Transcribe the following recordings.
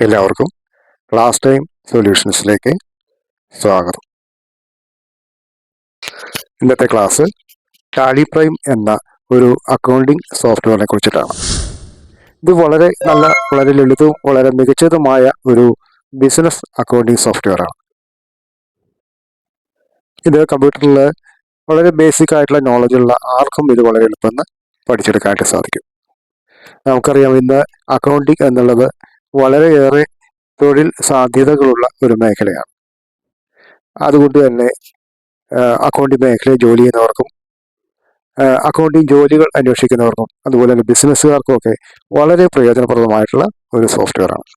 എല്ലാവർക്കും class time സൊല്യൂഷൻസിലേക്ക് സ്വാഗതം. ഇന്നത്തെ ക്ലാസ് ടാലി പ്രൈം എന്ന ഒരു അക്കൗണ്ടിംഗ് സോഫ്റ്റ്വെയറിനെ കുറിച്ചിട്ടാണ്. ഇത് വളരെ നല്ല വളരെ ലളിതവും വളരെ മികച്ചതുമായ ഒരു ബിസിനസ് അക്കൗണ്ടിംഗ് സോഫ്റ്റ്വെയറാണ് ഇത് കമ്പ്യൂട്ടറിൽ വളരെ ബേസിക് ആയിട്ടുള്ള നോളജ് ഉള്ള ആർക്കും ഇത് വളരെ എളുപ്പമെന്ന് പഠിച്ചെടുക്കാനായിട്ട് സാധിക്കും. നമുക്കറിയാം ഇന്ന് അക്കൗണ്ടിങ് എന്നുള്ളത് വളരെയേറെ തൊഴിൽ സാധ്യതകളുള്ള ഒരു മേഖലയാണ്. അതുകൊണ്ട് തന്നെ അക്കൗണ്ടിങ് മേഖലയിൽ ജോലി ചെയ്യുന്നവർക്കും അക്കൗണ്ടിങ് ജോലികൾ അന്വേഷിക്കുന്നവർക്കും അതുപോലെ തന്നെ ബിസിനസ്സുകാർക്കും ഒക്കെ വളരെ പ്രയോജനപ്രദമായിട്ടുള്ള ഒരു സോഫ്റ്റ്വെയർ ആണ്.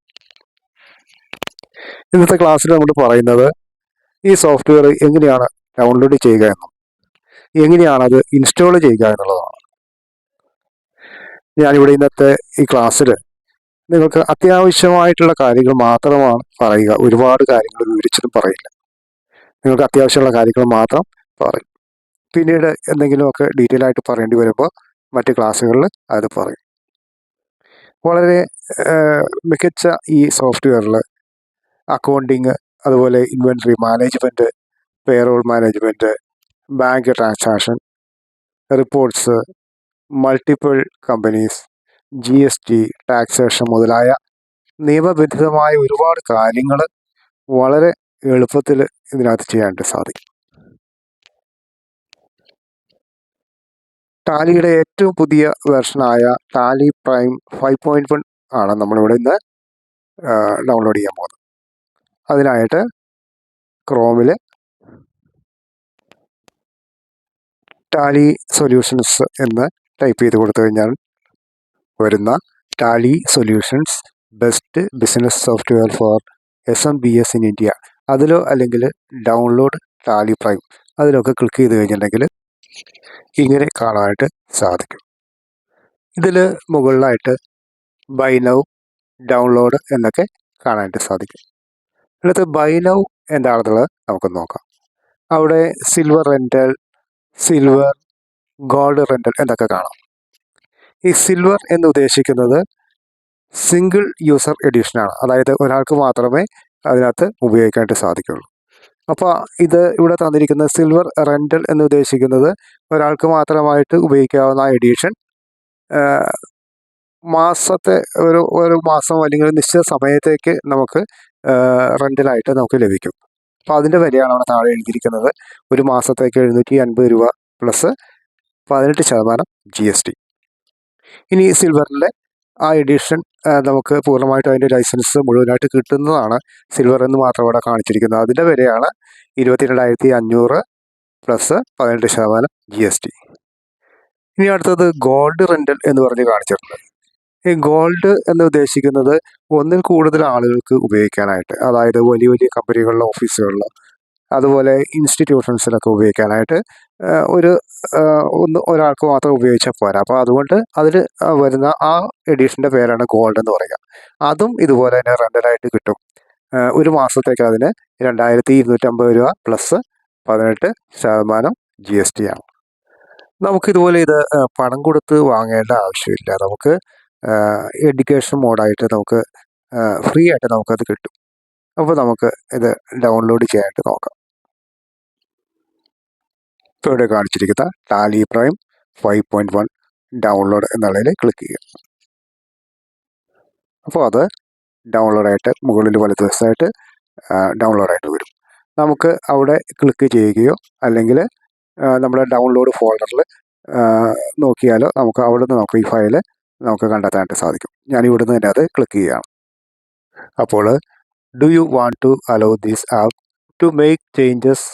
ഇന്നത്തെ ക്ലാസ്സിൽ നമ്മൾ പറയുന്നത് ഈ സോഫ്റ്റ്വെയർ എങ്ങനെയാണ് ഡൗൺലോഡ് ചെയ്യുക എന്നും. എങ്ങനെയാണ് അത് ഇൻസ്റ്റാൾ ചെയ്യുക എന്നുള്ളതാണ്. ഞാനിവിടെ ഇന്നത്തെ ഈ ക്ലാസ്സിൽ നിങ്ങൾക്ക് അത്യാവശ്യമായിട്ടുള്ള കാര്യങ്ങൾ മാത്രമാണ് പറയുക. ഒരുപാട് കാര്യങ്ങൾ വിവരിച്ചതും പറയില്ല. നിങ്ങൾക്ക് അത്യാവശ്യമുള്ള കാര്യങ്ങൾ മാത്രം പറയും. പിന്നീട് എന്തെങ്കിലുമൊക്കെ ഡീറ്റെയിൽ ആയിട്ട് പറയേണ്ടി വരുമ്പോൾ മറ്റ് ക്ലാസ്സുകളിൽ അത് പറയും. വളരെ മികച്ച ഈ സോഫ്റ്റ്വെയറിൽ അക്കൗണ്ടിങ് അതുപോലെ inventory management payroll management bank transaction reports multiple companies G S T taxation മുതലായ നിയമബന്ധിതമായ ഒരുപാട് കാര്യങ്ങൾ വളരെ എളുപ്പത്തിൽ ഇതിനകത്ത് ചെയ്യാനായിട്ട് സാധിക്കും. ടാലിയുടെ ഏറ്റവും പുതിയ വെർഷനായ Tally prime five point one ആണ് നമ്മളിവിടെ ഇന്ന് ഡൗൺലോഡ് ചെയ്യാൻ പോകുന്നത്. അതിനായിട്ട് ക്രോമിൽ ടാലി സൊല്യൂഷൻസ് എന്ന് ടൈപ്പ് ചെയ്ത് കൊടുത്തു കഴിഞ്ഞാൽ വരുന്ന Tally solutions best business software for S M B S in India. അതിലോ അല്ലെങ്കിൽ ഡൗൺലോഡ് ടാലി പ്രൈം അതിലൊക്കെ ക്ലിക്ക് ചെയ്ത് കഴിഞ്ഞിട്ടുണ്ടെങ്കിൽ ഇങ്ങനെ കാണാനായിട്ട് സാധിക്കും. ഇതിൽ മുകളിലായിട്ട് ബൈ നൗ ഡൗൺലോഡ് എന്നൊക്കെ കാണാനായിട്ട് സാധിക്കും. അടുത്ത് ബൈ നൗ എന്താണെന്നുള്ളത് നമുക്ക് നോക്കാം. അവിടെ silver rental silver gold rental എന്നൊക്കെ കാണാം. ഈ സിൽവർ എന്ന് ഉദ്ദേശിക്കുന്നത് സിംഗിൾ യൂസർ എഡിഷനാണ് അതായത് ഒരാൾക്ക് മാത്രമേ അതിനകത്ത് ഉപയോഗിക്കാനായിട്ട് സാധിക്കുള്ളൂ. അപ്പോൾ ഇത് ഇവിടെ തന്നിരിക്കുന്ന സിൽവർ റെന്റൽ എന്ന് ഉദ്ദേശിക്കുന്നത് ഒരാൾക്ക് മാത്രമായിട്ട് ഉപയോഗിക്കാവുന്ന എഡിഷൻ മാസത്തെ ഒരു ഒരു മാസം അല്ലെങ്കിൽ നിശ്ചിത സമയത്തേക്ക് നമുക്ക് റെന്റലായിട്ട് നമുക്ക് ലഭിക്കും. അപ്പോൾ അതിന്റെ വിലയാണ് അവിടെ താഴെ എഴുതിയിരിക്കുന്നത്. ഒരു മാസത്തേക്ക് എഴുന്നൂറ്റി അൻപത് രൂപ പ്ലസ് പതിനെട്ട് ശതമാനം ജി എസ് ടി ഇനി സിൽവറിലെ ആ എഡിഷൻ നമുക്ക് പൂർണമായിട്ടും അതിന്റെ ലൈസൻസ് മുഴുവനായിട്ട് കിട്ടുന്നതാണ് സിൽവർ എന്ന് മാത്രം അവിടെ കാണിച്ചിരിക്കുന്നത്. അതിന്റെ വിലയാണ് ഇരുപത്തി രണ്ടായിരത്തി അഞ്ഞൂറ് പ്ലസ് പതിനെട്ട് ശതമാനം ജി എസ് ടി ഇനി അടുത്തത് ഗോൾഡ് റെന്റൽ എന്ന് പറഞ്ഞ് കാണിച്ചിട്ടുണ്ട്. ഈ ഗോൾഡ് എന്ന് ഉദ്ദേശിക്കുന്നത് ഒന്നിൽ കൂടുതൽ ആളുകൾക്ക് ഉപയോഗിക്കാനായിട്ട് അതായത് വലിയ വലിയ കമ്പനികളിലെ ഓഫീസുകളിൽ അതുപോലെ ഇൻസ്റ്റിറ്റ്യൂഷൻസിലൊക്കെ ഉപയോഗിക്കാനായിട്ട് ഒരു ഒന്ന് ഒരാൾക്ക് മാത്രം ഉപയോഗിച്ചാൽ പോരാ. അപ്പോൾ അതുകൊണ്ട് അതിൽ വരുന്ന ആ എഡീഷന്റെ പേരാണ് ഗോൾഡ് എന്ന് പറയുക. അതും ഇതുപോലെ തന്നെ റെന്റലായിട്ട് കിട്ടും. ഒരു മാസത്തേക്ക് അതിന് രണ്ടായിരത്തി ഇരുന്നൂറ്റമ്പത് രൂപ പ്ലസ് പതിനെട്ട് ശതമാനം ജി എസ് ടി ആണ്. നമുക്കിതുപോലെ ഇത് പണം കൊടുത്ത് വാങ്ങേണ്ട ആവശ്യമില്ല. നമുക്ക് എഡ്യൂക്കേഷൻ മോഡായിട്ട് നമുക്ക് ഫ്രീ ആയിട്ട് നമുക്കത് കിട്ടും. അപ്പോൾ നമുക്ക് ഇത് ഡൗൺലോഡ് ചെയ്യാനായിട്ട് നോക്കാം. ഇപ്പോൾ ഇവിടെ കാണിച്ചിരിക്കുന്ന Tally Prime five point one download എന്നുള്ളതിൽ ക്ലിക്ക് ചെയ്യുക. അപ്പോൾ അത് ഡൗൺലോഡായിട്ട് മുകളിൽ വലതുവശത്തായിട്ട് ഡൗൺലോഡായിട്ട് വരും. നമുക്ക് അവിടെ ക്ലിക്ക് ചെയ്യുകയോ അല്ലെങ്കിൽ നമ്മുടെ ഡൗൺലോഡ് ഫോൾഡറിൽ നോക്കിയാലോ നമുക്ക് അവിടെ നിന്ന് നമുക്ക് ഈ ഫയൽ നമുക്ക് കണ്ടെത്താനായിട്ട് സാധിക്കും. ഞാൻ ഇവിടുന്ന് തന്നെ അത് ക്ലിക്ക് ചെയ്യുകയാണ്. അപ്പോൾ do you want to allow these app to make changes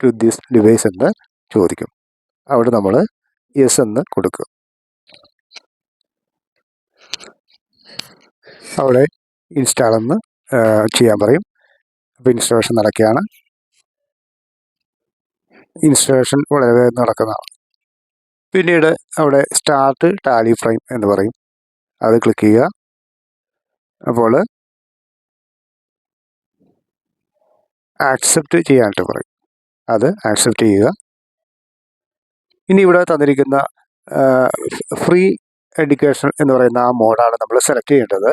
to this device എന്ന് ചോദിക്കും. അവിടെ നമ്മൾ യെസ് എന്ന് കൊടുക്കുക അവിടെ ഇൻസ്റ്റാൾ എന്ന് ചെയ്യാൻ പറയും. അപ്പോൾ ഇൻസ്റ്റാളേഷൻ നടക്കുകയാണ്. ഇൻസ്റ്റാളേഷൻ വളരെ വേഗം നടക്കുന്നതാണ്. പിന്നീട് അവിടെ സ്റ്റാർട്ട് ടാലി ഫ്രെയിം എന്ന് പറയും. അത് ക്ലിക്ക് ചെയ്യുക. അപ്പോൾ ആക്സെപ്റ്റ് ചെയ്യാനായിട്ട് പറയും. അത് ആക്സെപ്റ്റ് ചെയ്യുക. ഇനി ഇവിടെ തന്നിരിക്കുന്ന ഫ്രീ എഡ്യൂക്കേഷൻ എന്ന് പറയുന്ന ആ മോഡാണ് നമ്മൾ സെലക്ട് ചെയ്യേണ്ടത്.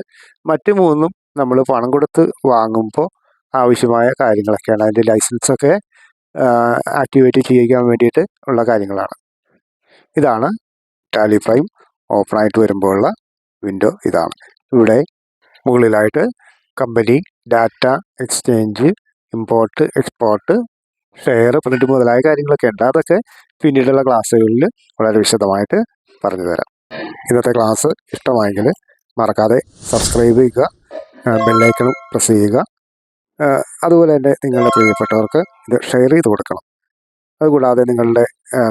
മറ്റ് മൂന്നും നമ്മൾ പണം കൊടുത്ത് വാങ്ങുമ്പോൾ ആവശ്യമായ കാര്യങ്ങളൊക്കെയാണ്. അതിന്റെ ലൈസൻസൊക്കെ ആക്ടിവേറ്റ് ചെയ്യിക്കാൻ വേണ്ടിയിട്ട് ഉള്ള കാര്യങ്ങളാണ്. ഇതാണ് ടാലി പ്രൈം ഓപ്പണായിട്ട് വരുമ്പോഴുള്ള വിൻഡോ ഇതാണ്. ഇവിടെ മുകളിലായിട്ട് company data exchange import export share print മുതലായ കാര്യങ്ങളൊക്കെ ഉണ്ട്. അതൊക്കെ പിന്നീടുള്ള ക്ലാസ്സുകളിൽ വളരെ വിശദമായിട്ട് പറഞ്ഞു തരാം. ഇന്നത്തെ ക്ലാസ് ഇഷ്ടമായെങ്കിൽ മറക്കാതെ സബ്സ്ക്രൈബ് ചെയ്യുക ബെല്ലൈക്കണും പ്രസ് ചെയ്യുക. അതുപോലെ തന്നെ നിങ്ങളുടെ പ്രിയപ്പെട്ടവർക്ക് ഇത് ഷെയർ ചെയ്ത് കൊടുക്കണം. അതുകൂടാതെ നിങ്ങളുടെ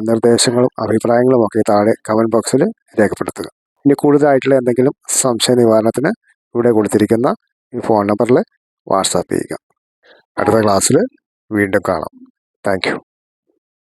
നിർദ്ദേശങ്ങളും അഭിപ്രായങ്ങളും ഒക്കെ താഴെ കമന്റ് ബോക്സിൽ രേഖപ്പെടുത്തുക. ഇനി കൂടുതലായിട്ടുള്ള എന്തെങ്കിലും സംശയ നിവാരണത്തിന് ഇവിടെ കൊടുത്തിരിക്കുന്ന ഈ ഫോൺ നമ്പറിൽ വാട്സാപ്പ് ചെയ്യുക. അടുത്ത ക്ലാസ്സിൽ വീണ്ടും കാണാം. താങ്ക്